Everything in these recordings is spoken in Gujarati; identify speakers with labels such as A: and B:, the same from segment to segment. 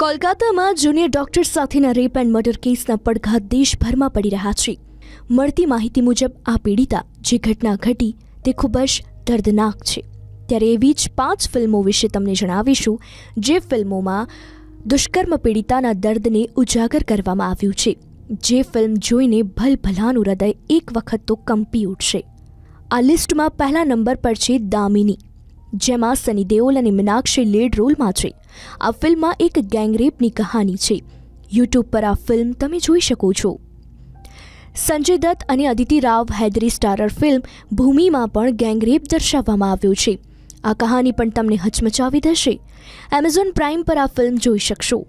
A: કોલકાતામાં જુનિયર ડોક્ટર સાથેના રેપ એન્ડ મર્ડર કેસના પડઘા દેશભરમાં પડી રહ્યા છે. મળતી માહિતી મુજબ, આ પીડિતા જે ઘટના ઘટી તે ખૂબ જ દર્દનાક છે. ત્યારે એવી જ પાંચ ફિલ્મો વિશે તમને જણાવીશું, જે ફિલ્મોમાં દુષ્કર્મ પીડિતાના દર્દને ઉજાગર કરવામાં આવ્યું છે. જે ફિલ્મ જોઈને ભલભલાનું હૃદય એક વખત તો કંપી ઉઠશે. આ લિસ્ટમાં પહેલા નંબર પર છે દામિની, જેમાં સની દેઓલ અને મીનાક્ષી લીડ રોલમાં છે. આ ફિલ્મમાં એક ગેંગરેપની કહાની છે. યુટ્યુબ પર આ ફિલ્મ તમે જોઈ શકો છો. સંજય દત્ત અને અદિતિ રાવ હૈદરી સ્ટારર ફિલ્મ ભૂમિમાં પણ ગેંગરેપ દર્શાવવામાં આવ્યો છે. આ કહાની પણ તમને હચમચાવી દેશે. એમેઝોન પ્રાઇમ પર આ ફિલ્મ જોઈ શકશો.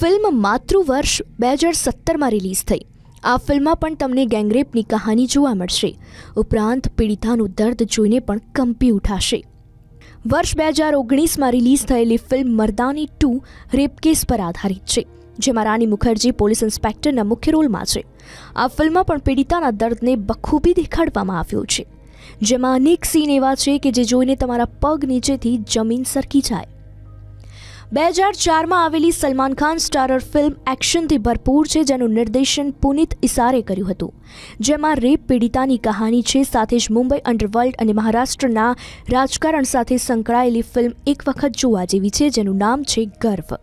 A: ફિલ્મ માતૃવર્ષ બે હજાર સત્તરમાં રિલીઝ થઈ. આ ફિલ્મમાં પણ તમને ગેંગરેપની કહાની જોવા મળશે. ઉપરાંત પીડિતાનું દર્દ જોઈને પણ કંપી ઉઠાશે. વર્ષ બે હજાર ઓગણીસમાં રિલીઝ થયેલી ફિલ્મ મર્દાની ટુ રેપકેસ પર આધારિત છે, જેમાં રાની મુખર્જી પોલીસ ઇન્સ્પેક્ટરના મુખ્ય રોલમાં છે. આ ફિલ્મમાં પણ પીડિતાના દર્દને બખૂબી દેખાડવામાં આવ્યો છે, જેમાં અનેક સીન એવા છે કે જે જોઈને તમારા પગ નીચેથી જમીન સરકી જાય. બે હજાર ચારમાં આવેલી સલમાન ખાન સ્ટારર ફિલ્મ એક્શનથી ભરપૂર છે, જેનું નિર્દેશન પુનિત ઇસારે કર્યું હતું. જેમાં રેપ પીડિતાની કહાની છે, સાથે જ મુંબઈ અંડરવર્લ્ડ અને મહારાષ્ટ્રના રાજકારણ સાથે સંકળાયેલી ફિલ્મ એક વખત જોવા જેવી છે, જેનું નામ છે ગર્વ.